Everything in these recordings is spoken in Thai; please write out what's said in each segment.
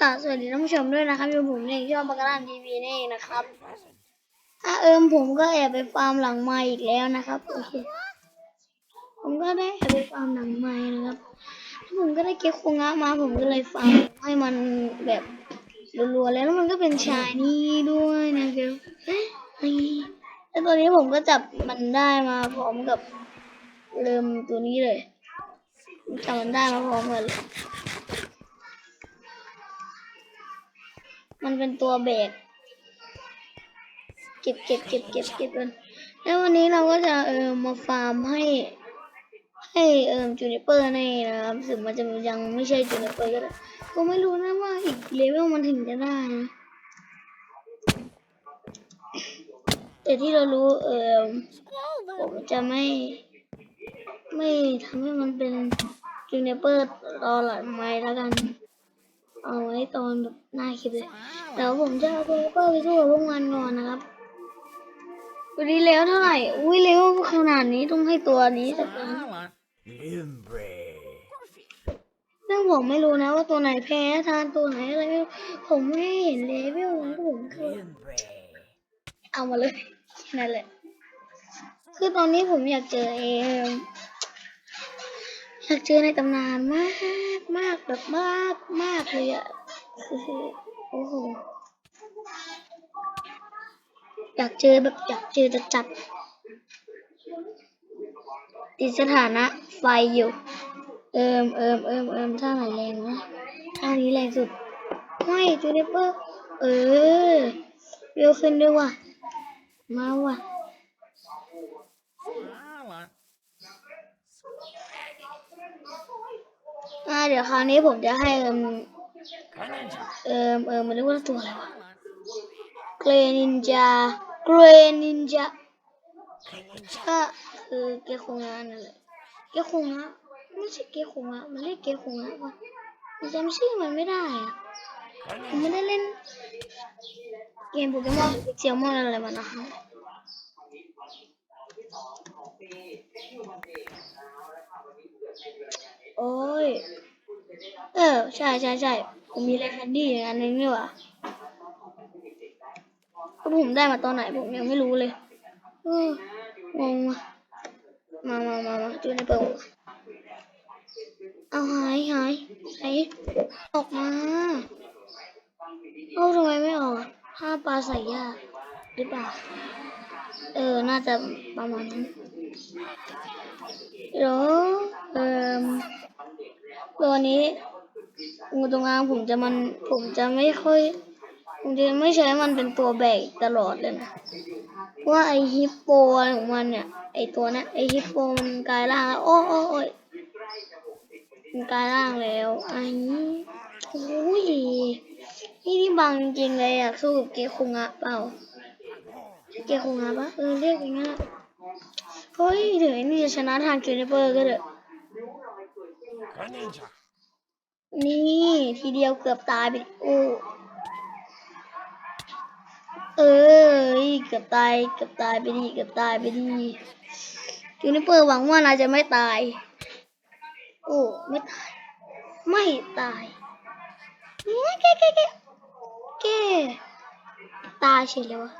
กราบสวัสดีท่านผู้ชมด้วยนะครับอยู่ผมเองช่องปากกาลันทีวีนี่เองนะครับอะเอิมผมก็แอบไปฟาร์มหลังไม้อีกแล้วนะครับโอเคผมก็ได้แอบไปฟาร์มหลังไม้นะครับผมก็ได้เก็บโคงะมาผมก็เลยฟาร์มให้มันแบบรัวๆแล้วแล้วมันก็เป็นชายนี่ด้วยนะครับแล้วตัวนี้ผมก็จับมันได้มาพร้อมกับเริ่มตัวนี้เลยจับมันได้มาพร้อมกันเลย มันเป็นตัวแบรกเก็บเก็บเก็บเก็บเก็บกันแล้ววันนี้เราก็จะเออมาฟาร์มให้ให้เออจูเนเปอร์ในนะครับถึงมันจะยังไม่ใช่จูเนเปอร์ก็ได้ก็ไม่รู้นะว่าอีกเลเวลมันถึงจะได้นะแต่ที่เรารู้เออผมจะไม่ ไม่ทำให้มันเป็นจูเนเปอร์รอหลังไม้แล้วกัน เอาไว้ตอนแบบหน้าคลิปเลยเดี๋ยวผมจะเอาตัวก็ไปสู้กับพวกมันก่อนนะครับ วันนี้แล้วเท่าไหร่ อุ้ยเร็วขนาดนี้ต้องให้ตัวนี้สักครั้ง Limbre. ซึ่งผมไม่รู้นะว่าตัวไหนแพ้ทานตัวไหนอะไรไม่รู้ผมไม่เห็นเลเวลนะผมคือเอามาเลยนั่นแหละคือตอนนี้ผมอยากเจอเอง อยากเจอในตำนานมากมากแบบมากมากเลยอะโอ้โหอยากเจอแบบอยากเจอจะจัดติดสถานะไฟอยู่ เอิมเอิมเอิมเอิมท่าไหนแรงนะท่านี้แรงสุดไม่จูเนเปอร์เออเร็วขึ้นด้วยว่ะมาว่ะ อ่าเดี๋ยวคราวนี้ผมจะให้เอิม Greninja. เอิมเอิมมันเรียกว่าตัวอะไรวะ Sala. เกรนินจาเกรนินจา Greninja. ก็คือเกคงะนั่นแหละเกคงะไม่ใช่เกคงะมันเรียกเกคงะป่ะผมจำชื่อมันไม่ได้อะผมไม่ Greninja. ได้เล่น เกมโปเกมอนเซียมอนอะไรมานะครับ โอ้ย เออ ใช่ใช่ใช่ผมมีแรแคนดี้อย่างอันนึงนี่หว่าแล้วผมได้มาตอนไหนผมยังไม่รู้เลยเอองงว่ะมามามามาจูในเปิดเอาหายหายหายออกมาเอ้าทำไมไม่ออกอะผ้าปลาใส่ยากหรือเปล่า เออ น่าจะประมาณนั้นเดี๋ยวเอ่อ ตัวนี้งูตรงกลางผมจะมันผมจะไม่ค่อยผมจะไม่ใช้มันเป็นตัวแบกตลอดเลยนะเพราะว่าไอฮิปโปของมันเนี่ยไอตัวนี้ยไอฮิปโปมันกลายร่างแล้วโอ้โอ้โอ้ยมันกลายร่างแล้วไอ้นี่โอ้ยนี่ที่บังจริงเลยอะสู้กับเกคุงะเปล่าเกคุงะปะเออเรียกอย่างงั้นอะเฮ้ยถึงไอ้นี่จะชนะทางคิวเนเปอร์ก็เถอะ นี่ทีเดียวเกือบตายไปโอ้เออเกือบตายเกือบตายไปดีเกือบตายไปดีจูนิเปอร์หวังว่านายจะไม่ตาย โอ้ไม่ตาย ไม่ตายเนี่ยแกแกแกแกตายเฉยเลยวะ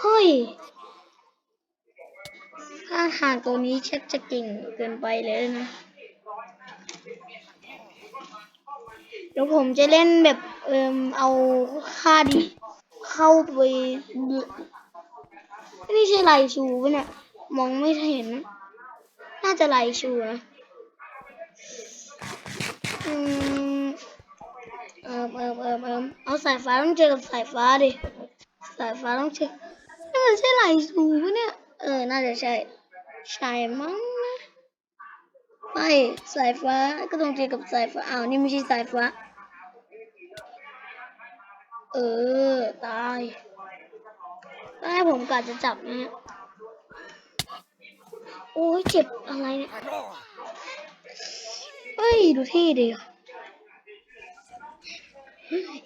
เฮ้ย ถ้าทางตัวนี้ชักจะเก่งเกินไปเลยนะเดี๋ยวผมจะเล่นแบบเอิมเอาค่าดี เข้าไปนี่ใช่ไลชูปะเนี่ย มองไม่เห็นน่าจะไลชูนะอืมเอิมเอิมเอิมเอิมเอาสายฟ้าต้องเจอกับสายฟ้าดิ สายฟ้าต้องเจอนี่มันใช่ไลชูปะเนี่ย เออ น่าจะใช่ ใช่มั้งนะไม่สายฟ้าก็ต้องเจอกับสายฟ้าอ้าวนี่ไม่ใช่สายฟ้า เออ ตายตายผมกะจะจับนะโอ้ยเจ็บอะไรเนี่ยเฮ้ย ดูที่ดิ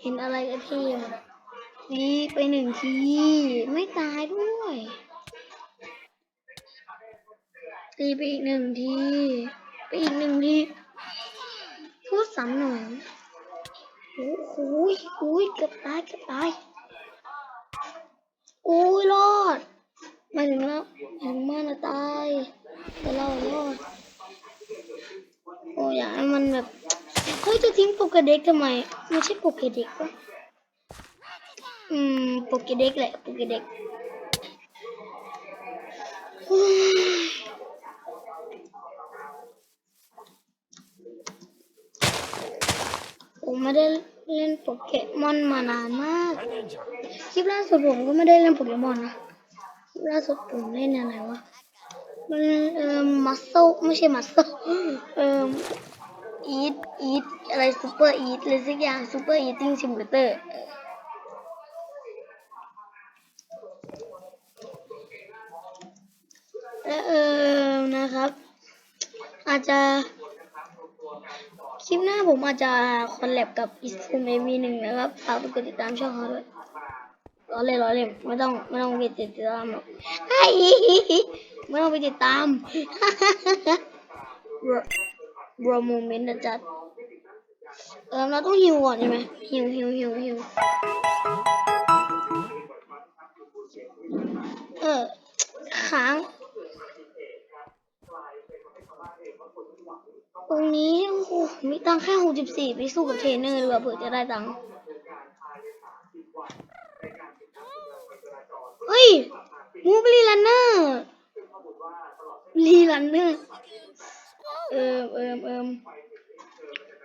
เห็นอะไรก็เที่มดีไปหนึ่งที ไม่ตาย ตีไปอีกหนึ่งที ไปอีกหนึ่งทีซ้ำหน่อยโอ้โหโอ้ยเกือบตายเกือบตายโอ้ยรอดมาถึงแล้วหมายถึงมันะตายแต่เรารอดโอ้ยอยาให้มันแบบเฮ้ยจะทิ้งโปเกเด็กทำไมไม่ใช่โปเกเด็กปะอืมโปเกเด็กแหละโปเกเด็ก ผมไม่ได้เล่นโปเกมอนมานานมาก คลิปล่าสุดผมก็ไม่ได้เล่นโปเกมอนนะ คลิปล่าสุดผมเล่นอะไรวะ มันเอ่อมัสโซไม่ใช่มัสโซเอ่ออีทอีทอะไรซูเปอร์อีทอะไรสักอย่างซูเปอร์อีทติ้งซิมูเลเตอร์และเออนะครับ อาจจะ คลิปหน้าผมอาจจะคอลแลบกับอิสฟูเมวีหนึ่งนะครับฝากไปกดติดตามช่องเขาด้วยรอเล่นรอเล่นไม่ต้องไม่ต้องไปติดตามหรอกไอ้ไม่ต้องไปติดตามรอโมเมนต์นะจ๊ะเออเราต้องฮิวก่อนใช่ไหมฮิวฮิวฮิวฮิวเออค้าง รงนี้โอ้โหมีตังแค่หกสิบสี่ไปสู้กับเทรนเนอร์ดีกว่าเผื่อจะได้ตังเฮ้ยมูฟลีลันเนอร์ลีลันเนอร์เอิมเอิมเอิม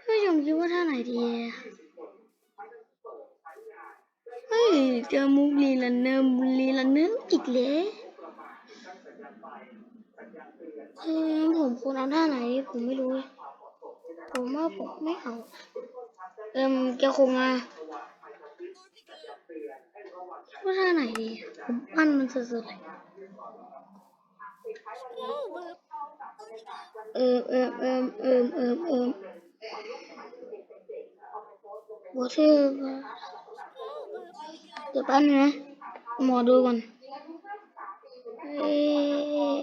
ผู้ชมคิดว่าท่าไหนดีเฮ้ยเจอมูฟลีลันเนอร์ลีลันเนอร์อีกแล้วเออผมควรเอาท่าไหนผมไม่รู้เลย ผมว่าผมไม่เอา เอิมแกคงมาว่าท่าไหนดี ผมปั้นมันสุดๆเลยเอิมเอิมเอิมเอิมเอิมเอิมวอเตอร์เดี๋ยวปั้นงนะหมอดูก่อนเอ่อ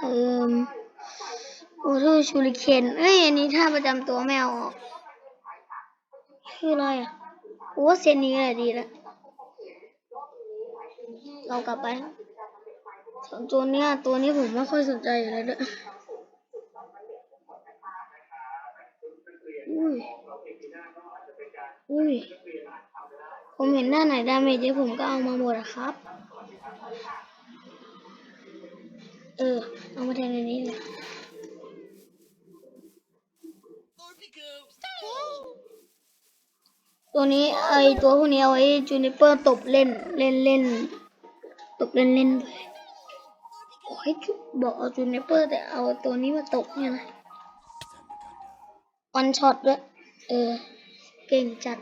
เอิมโอ เทอชูริเคนเอ้ย อันนี้ท่าประจำตัวแมวออก คืออะไรอะ โอ้เซนนี้แหละดีล้วเรากลับไปสองตัวเนี้ยตัวนี้ผมไม่ค่อยสนใจอยู่แล้วด้วยอุ้ย อุ้ย ผมเห็นหน้าไหนดาเมจเยอะผมก็เอามาหมดอะครับ เออ เอามาแทนในนี้เลย ตัวนี้ไอตัวพวกนี้เอาไว้จูนิเปอร์ตบเล่นเล่นเล่นตบเล่นเล่นด้วยโอ้ยบอกเอาจูนิเปอร์แต่เอาตัวนี้มาตบเนี่ยนะวันช็อตด้วยเออ เก่งจัด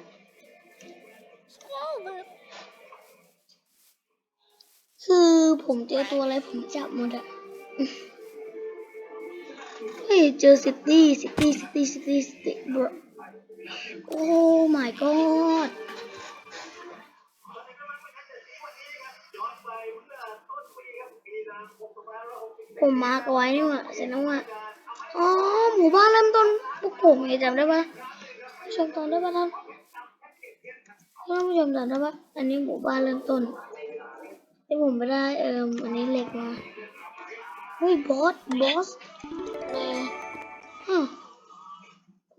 คือผมเจอตัวอะไรผมจับหมดอะเฮ้ยเจอซิตี้ซิตี้ซิตี้ซิตี้ซิตี้บร โอ้ my god ผมมาร์กเอาไว้นี่ว่าเสร็จแล้วว่าอ๋อ หมู่บ้านเริ่มต้นพวกผมไงจำได้ปะชมจำได้ปะท่านท่านผู้ชมจำได้ปะอันนี้หมู่บ้านเริ่มต้นที่ผมไปได้เอ่มอันนี้เหล็กมาเฮ้ยบอสบอส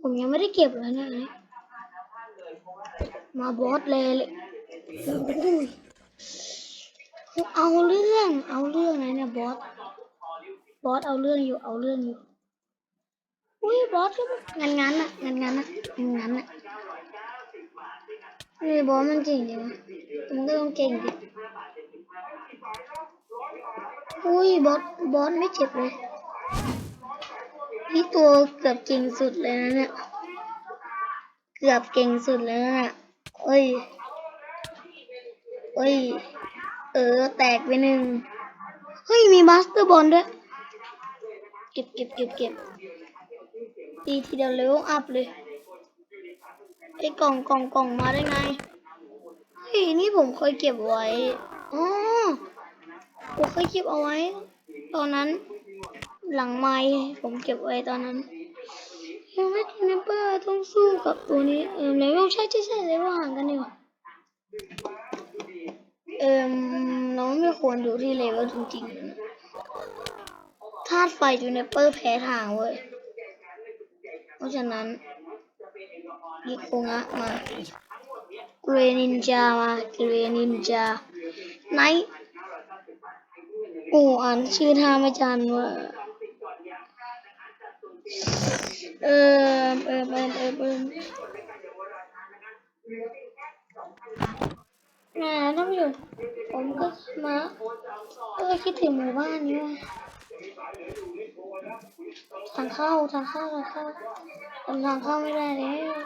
ผมยังไม่ได้เก็บเลยนะอันนี้มาบอสเลยเลยโอ้ยเอาเรื่อง เอาเรื่องนะเนี่ยบอส บอสเอาเรื่องอยู่ เอาเรื่องอยู่ อุ้ยบอสก็งานงานๆน่ะงานงานๆน่ะงานงานๆน่ะเฮ้ยบอสมันเก่งดีวะมันก็ต้องเก่งดิอุ้ยบอส บอสไม่เจ็บเลย นี่ตัวเกือบเก่งสุดเลยนะเนี่ย เกือบเก่งสุดเลยนะเนี่ยเอ้ย เอ้ย เออ แตกไปหนึ่ง เฮ้ย มีมาสเตอร์บอลด้วย เก็บเก็บเก็บเก็บตีทีเดียวเลเวลอัพเลยไอ้กล่องกล่องกล่องมาได้ไง เฮ้ย นี่ผมเคยเก็บไว้ อ๋อ ผมเคยเก็บเอาไว้ ตอนนั้น หลังไม้ผมเก็บไว้ตอนนั้นยังไม่กินเปอร์ต้องสู้กับตัวนี้ เออเลเวลใช่ใช่ใช่เลเวลห่างกันดีกว่าเออเราไม่ควรดูที่เลเวลจริงๆนะธาตุไฟจูเนเปอร์แพ้ทางเว้ย เพราะฉะนั้นยิโคงะมาเกรนินจามาเกรนินจาไนท์โอ้อ่านชื่อท่าไม่จันว่า เออเออเออเออเออนะท่านผู้ชมผมก็มาก็คิดถึงหมู่บ้านนี้ว่ะทางเข้าทางเข้าทางเข้าทำทางเข้าไม่ได้แล้ว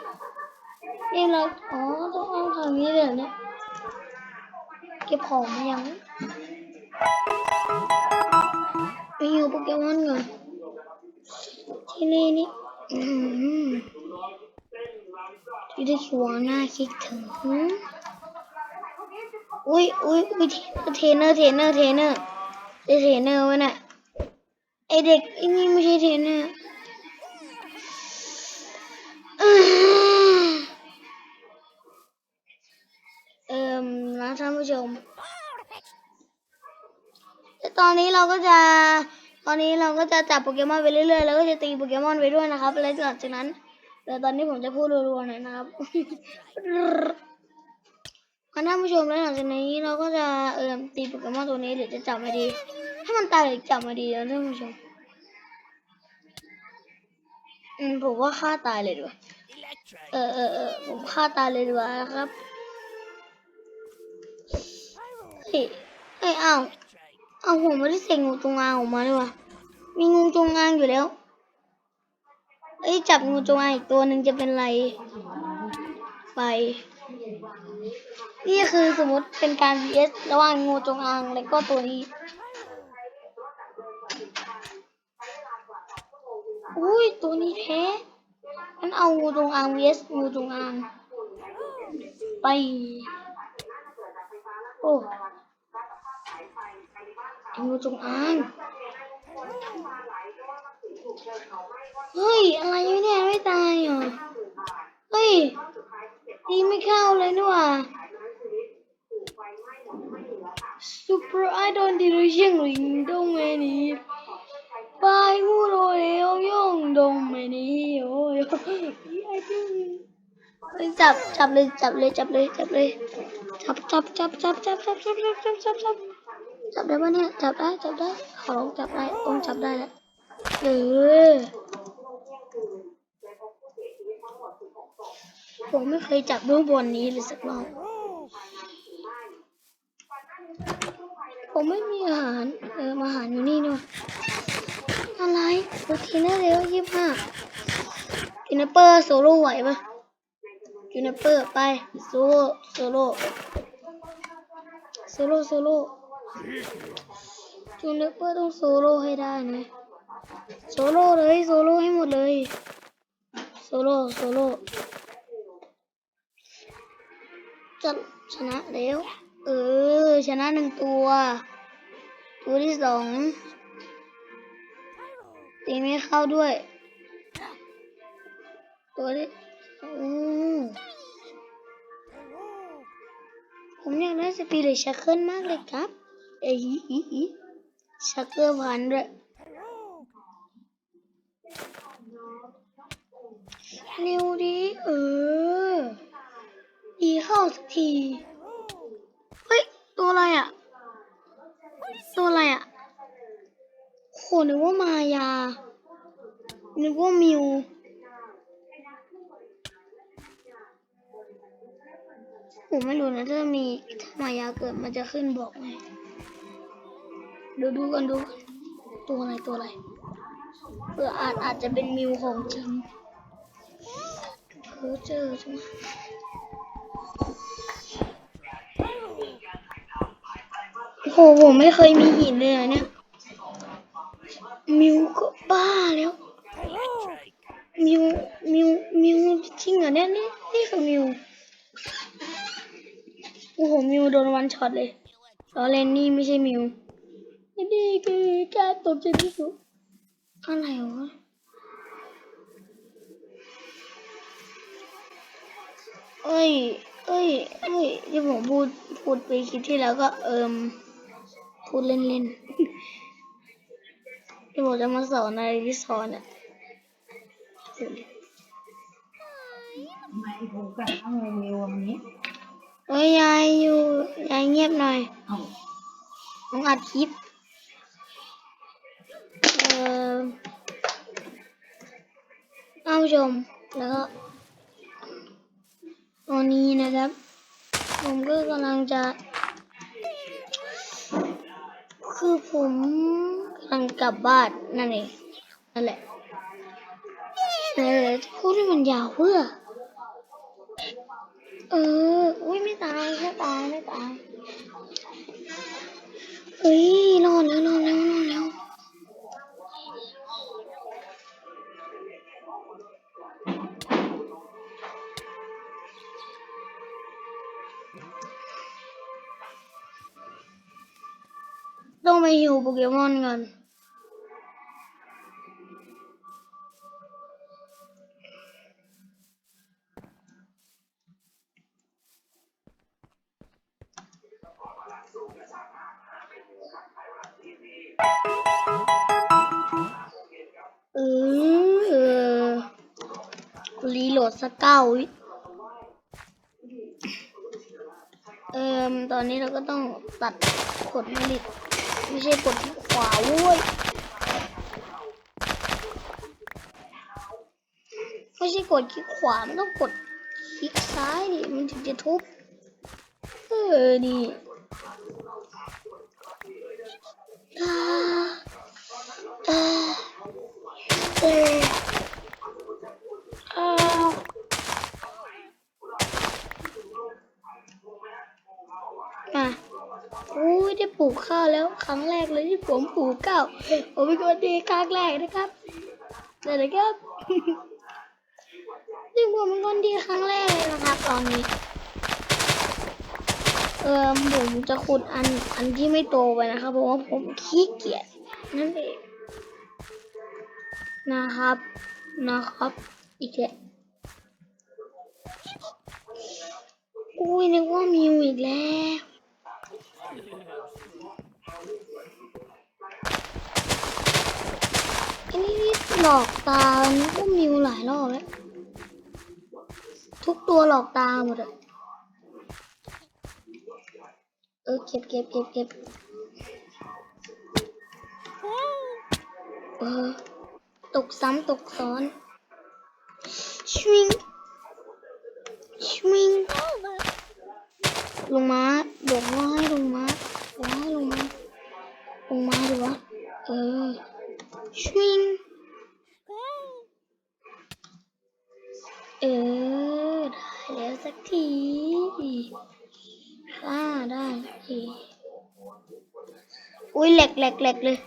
นี่เราอ๋อต้องเอาทางนี้เลยเหรอเนี่ยเก็บของมายังไปอยู่โปเกมอนก่อน ที่นี่นี่ที่ได้ชัวร์น่าคิดถึงอุ้ยอุ้ยอุ้ยเทรนเนอร์เทรนเนอร์เทรนเนอร์ได้เทรนเนอร์วะน่ะไอเด็กอ้นี่ไม่ใช่เทรนเนอร์อืมเอ่มนะท่านผู้ชมแต่ตอนนี้เราก็จะ อนนี้เราก็จะจับโปเกมอนไปเรื่อยๆ แล้วก็จะตีโปเกมอนไปด้วยนะครับ แล้วหลังจากนั้นเดี๋ยวตอนนี้ผมจะพูดรัวๆหน่อยนะครับท่านผู้ชมแล้วหลังจากนี้เราก็จะเอ่อตีโปเกมอนตัวนี้หรือจะจับมาดี ถ้ามันตายหรือจับมาดีแล้วท่านผู้ชม อืมผมว่าฆ่าตายเลยดีกว่า เออเออเออผมฆ่าตายเลยดีกว่านะครับ เฮ้ยเฮ้ยอ้าวเอาผมไม่ได้เสกงูจงอางออกมาเลยว่ะ มีงูจงอางอยู่แล้ว เอ้ยจับงูจงอางอีกตัวหนึ่งจะเป็นไร ไปนี่คือสมมติเป็นการ vs ระหว่างงูจงอางและก็ตัวนี้ อุ้ยตัวนี้แพ้งั้นเอางูจงอาง vs งูจงอาง ไป โอ้ไอ้งูจงอาง เฮ้ย อะไรวะเนี่ยไม่ตายเหรอ เฮ้ยตีไม่เข้าเลยนี่หว่า Super Idol Direction ลิงดงเมนีบายมูโรเอลยงดงเมนีโอ้ยจับจับเลยจับเลยจับเลยจับเลยจับจับจับจับจับจับจับจับจับจับจับจับได้ปะเนี่ยจับได้จับได้ขอลองจับได้องจับได้แล้วเออ ผมไม่เคยจับเบื้องบนนี้เลยสักรอบ ผมไม่มีอาหาร เออมาอาหารอยู่นี่ด้วยอะไรโอเคนะเร็วยี่ห้ากินเปอร์โซโล่ไหวปะกินเปอร์ไปโซโล่โซโล่โซโล่โซโล่จูเนเปอร์ต้องโซโล่ให้ได้นะโซโล่เลยโซโล่ให้หมดเลยโซโล่โซโล่ จะชนะแล้ว เออ ชนะหนึ่งตัว ตัวที่สองตีไม่เข้าด้วย ตัวที่อืมผมอยากได้สปิริตชักเคิลมากเลยครับเอ้ยชักเกอร์พันด้วยเร็วดิเออ ดีเข้าสักทีเฮ้ยตัวอะไรอะ ตัวอะไรอะโหนึกว่ามายา นึกว่ามิวผมไม่รู้นะถ้ามีถ้ามายาเกิดมันจะขึ้นบอกไงดูดูกันดู ตัวอะไรตัวอะไรเผื่ออาจอาจจะเป็นมิวของจริงเพอเจอจังโอ้โผมไม่เคยมีหินเลยอะเนี่ย มิวก็บ้าแล้ว มิว มิว มิวจริงเหรอเนี่ยนี่นี่คือมิว โอ้โห มิวโดนวันช็อตเลยล้อเล่นนี่ไม่ใช่มิว นี่คือการตกใจที่สุดอะไรวะเอ้ย เอ้ย เอ้ย ที่ผมพูด พูดไปคลิปที่แล้วก็เอิม พูดเล่นๆที่ผมจะมาสอนอะไรที่สอนอะไม่ถูกกันเอาเร็วๆวันนี้เอ้ยยายอยู่ยายเงียบหน่อยเอาต้องอัดคลิปเอ่อท่านผู้ชมแล้วก็ตอนนี้นะครับ ผมก็กำลังจะ คือผมกำลังกลับบ้านนั่นเองนั่นแหละแต่พูดให้มันยาวเพื่อ เออ อุ้ยไม่ตายไม่ตายไม่ตายเอ้ยนอนแล้วนอนแล้วนอนแล้ว ต้องไปหิวโปเกมอนก่อนเออรีโหลดสักเก้าวิเอ่มตอนนี้เราก็ต้องตัดกดผลิต ไม่ใช่กดที่ขวาเว้ยไม่ใช่กดคลิกขวามันต้องกดคลิกซ้ายดิมันถึงจะทุบเออนี่อ่าอ่าเอออ้าวอะอุ้ย ได้ปลูกข้าวแล้วครั้งแรกเลยที่ผมปลูกข้าวผมเป็นคนดีครั้งแรกนะครับเดี๋ยนะครับที่ผมเป็นคนดีครั้งแรกเลยนะครับ ตอนนี้เออผมจะขุดอันอันที่ไม่โตไปนะครับเพราะว่าผมขี้เกียจนั่นเองนะครับนะครับ อีกแล้วอุ้ยนึกว่ามิวอีกแล้ว อันนี้นี่หลอกตานึกว่ามิวหลายรอบแล้ว ทุกตัวหลอกตาหมดอะเออเก็บเก็บเก็บเก็บเออตกซ้ำตกซ้อนชวิงชวิงลงมาบอกว่าให้ลงมาบอกว่าให้ลงมาลงมาดีวะเออ ชวิงเออ ได้แล้วสักทีอ่าได้ทีอุ้ยแหลกแหลกแหลกเลย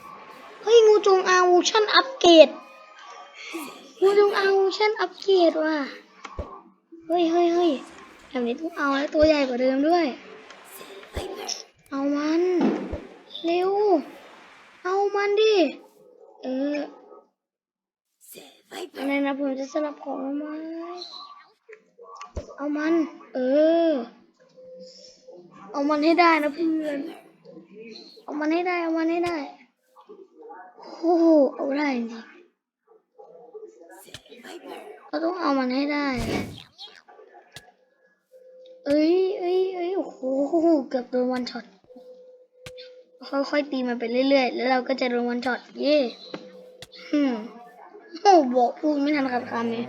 เฮ้ย งูจงอางวูชั่นอัปเกรดงูจงอางวูชั่นอัปเกรดว่ะ เฮ้ยเฮ้ยเฮ้ยแบบนี้ต้องเอาแล้วตัวใหญ่กว่าเดิมด้วย เอามัน เร็ว เอามันดิ เอออะไรนะผมจะสลับของเอามาเอามัน เออ เอามันให้ได้นะเพื่อน เอามันให้ได้ เอามันให้ได้ โอ้โห เอาได้จริงๆเราต้องเอามันให้ได้ เอ้ยเอ้ยเอ้ยโอ้โห เกือบโดนวันช็อต ค่อยๆตีมันไปเรื่อยๆ แล้วเราก็จะโดนวันช็อต เย่ ฮึมโอ้บอกพูดไม่ทันขาดคำเลย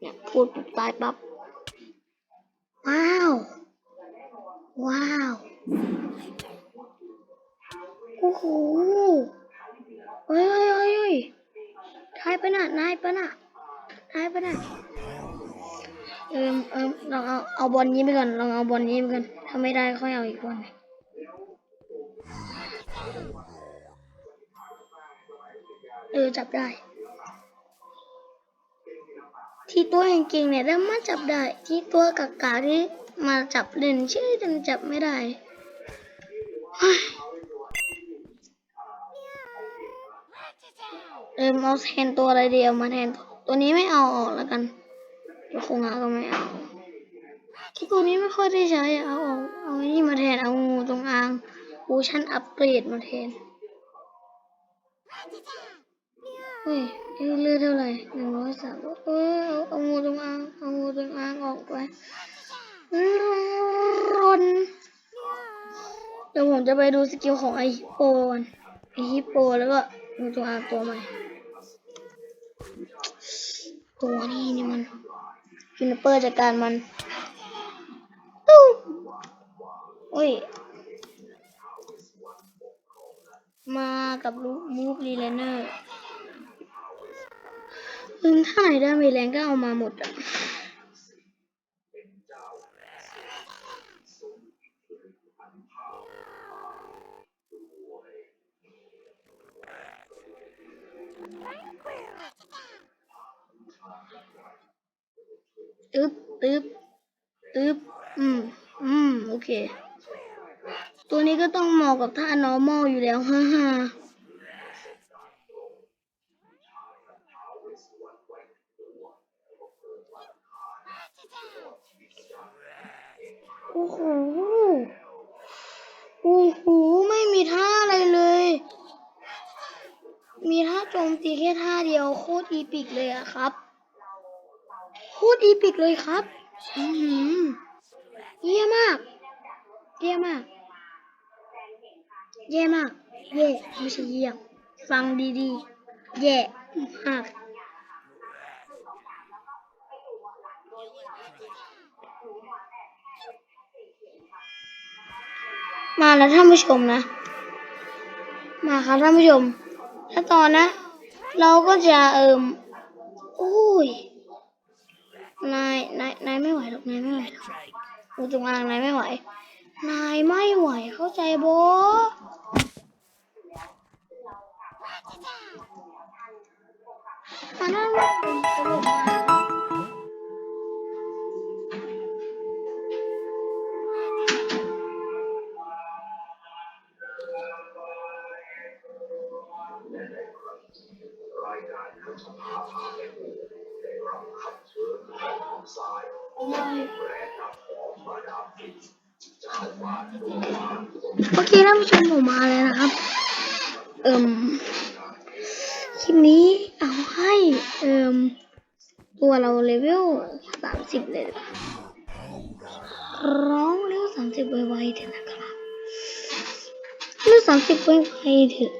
เนี่ยพูดปุ๊บตายปั๊บ ว้าว ว้าว โอ้โหเฮ้ยเฮ้ยเฮ้ยเฮ้ยนายปะน่ะนายปะน่ะนายปะน่ะเออเออลองเอาเอาบอลนี้ไปก่อนลองเอาบอลนี้ไปก่อนถ้าไม่ได้ค่อยเอาอีกบอลหนึ่ง เออจับได้ ที่ตัวเก่งเนี่ยได้มาจับได้ ที่ตัวกากาที่มาจับเล่นชื่อจนจับไม่ได้เออเอาแทนตัวอะไรเดียวมาแทนตัวตัวนี้ไม่เอาออกแล้วกันตัวคงอาก็ไม่เอาที่ตัวนี้ไม่ค่อยได้ใช้เอาเอาเอาไอ้นี่มาแทนเอางูจงอางอร์ชันอัปเกรดมาแทน เฮ้ยเอ้ยเลือดเท่าไหร่หนึ่งร้อยสามเออเอาเอางูจงอางเอางูจงอางออกไปรนเดี๋ยวผมจะไปดูสกิลของไอฮิปโปก่อนไอฮิปโปแล้วก็งูจงอางตัวใหม่ ตัวนี้นี่มันฟินเปอร์จัดการมันตู้โอ้ยมากับลูมูฟรีเลนเนอร์ อืมถ้าไหนได้มีแรงก็เอามาหมดอะตึ๊บตึ๊บตึ๊บอืม อืม โอเค ตัวนี้ก็ต้องเหมาะกับท่า normal อยู่แล้วฮ่าฮ่า โอ้โหโอ้โหไม่มีท่าอะไรเลย มีท่าโจมตีแค่ท่าเดียวโคตรอีปิกเลยอะครับโคตรอีปิกเลยครับอือหือเยี่ยมากเยี่ยมากเย่มาก เย่ไม่ใช่เยี่ยม ฟังดีๆ เย่มาก มาแล้วท่านผู้ชมนะ มาครับท่านผู้ชม ถ้าตอนนะ เราก็จะเอิมโอ้ยนายนายนายไม่ไหวหรอกนายไม่ไหวหรอก Strike. งูจงอางนายไม่ไหว นายไม่ไหวเข้าใจโบมานั่งตลกมาก โอเคท่านผู้ชมผมมาแล้วนะครับ เอิมคลิปนี้เอาให้เอิมตัวเราเลเวลสามสิบเลยร้องเลเวลสามสิบไวๆเถอะนะครับเลเวลสามสิบไวๆเถอะ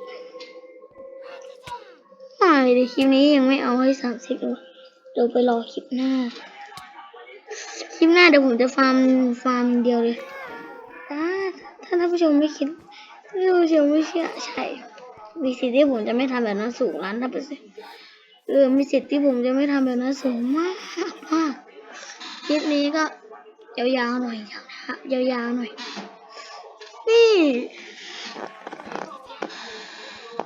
ไม่เดี๋ยวคลิปนี้ยังไม่เอาให้สามสิบเดี๋ยวไปรอคลิปหน้า ลิปหน้าเดี๋ยวผมจะฟาร์มฟาร์มเดียวเลยถ้าถ้าท่านผู้ชมไม่คิดท่านผู้ชมไม่เชื่อใช่มีสิทธิ์ที่ผมจะไม่ทำแบบนั้นสูงล้านถ้าเปอร์เซ็นต์เออมีสิทธิ์ที่ผมจะไม่ทำแบบนั้นสูงมากมากคลิปนี้ก็ยาวๆหน่อยยาวๆยาวๆหน่อย นี่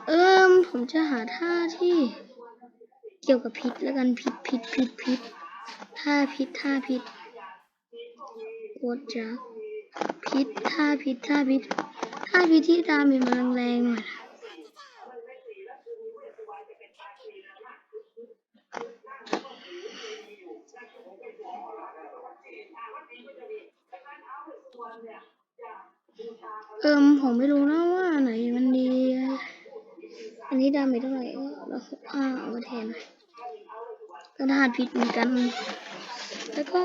เอิมผมจะหาท่าที่เกี่ยวกับพิษแล้วกันพิษพิษพิษพิษท่าพิษท่าพิษ โคตรจักพิษท่าพิษท่าพิษท่าพิษที่ดาเมจมันแรงหน่อยนะเอิมผมไม่รู้นะว่าไหนมันดี อันนี้ดาเมจเท่าไหร่ก็เราหกห้าเอามาแทนก็ธาตุพิษเหมือนกัน แล้วก็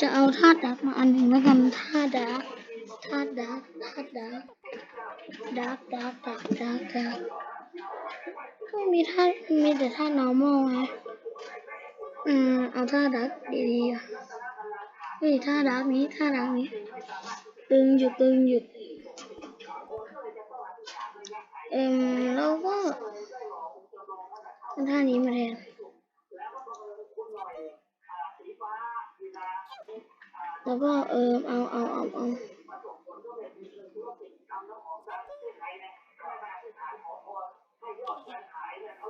จะเอาธาตุดักมาอันหนึ่งแล้วกันธาตุดักธาตุดักธาตุดักดักดักดักดักดักก็มีธาตุมีแต่ธาตุ normal ไงอืมเอาธาตุดักดีๆอะเฮ้ยธาตุดักนี้ธาตุดักนี้ตึงหยุดตึงหยุดเอ็มเราก็เอาท่านี้มาแทน แล้วก็เออเอาเอาเอาเอา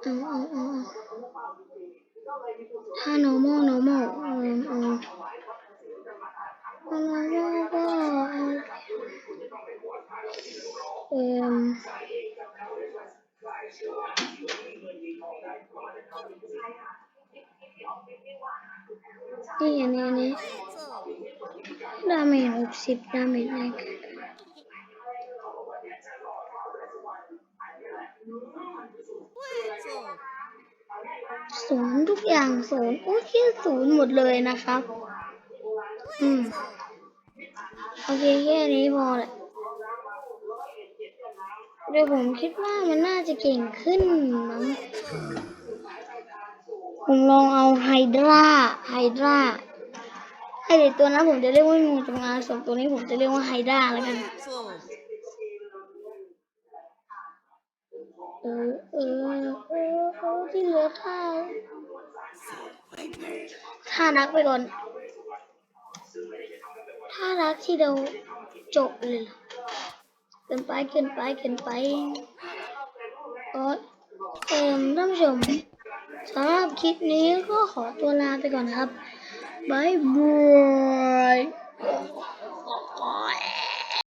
เอาเอาเอาถ้า normal normal เออเออา normal ก็เอาเอ่มนี่อันนี้อันนี้ ดาเมจหก สิบดาเมจแรงศูนย์ทุกอย่างศูนย์โอ้ยแค่ศูนย์หมดเลยนะครับ อืม โอเคแค่นี้พอแหละเดี๋ยวผมคิดว่ามันน่าจะเก่งขึ้นมั้งผมลองเอาไฮดราไฮดรา ไอเด็กตัวนั้นผมจะเรียกว่างูจงอางส่วนตัวนี้ผมจะเรียกว่าไฮดราแล้วกัน เออเออเออเอที่เหลือท่าท่านักไปก่อนท่ารักที่เราจบเลยเหรอเกินไปเกินไปเกินไปเออเอ่มท่านผู้ชมสำหรับคลิปนี้ก็ขอตัวลาไปก่อนครับ Bye bye.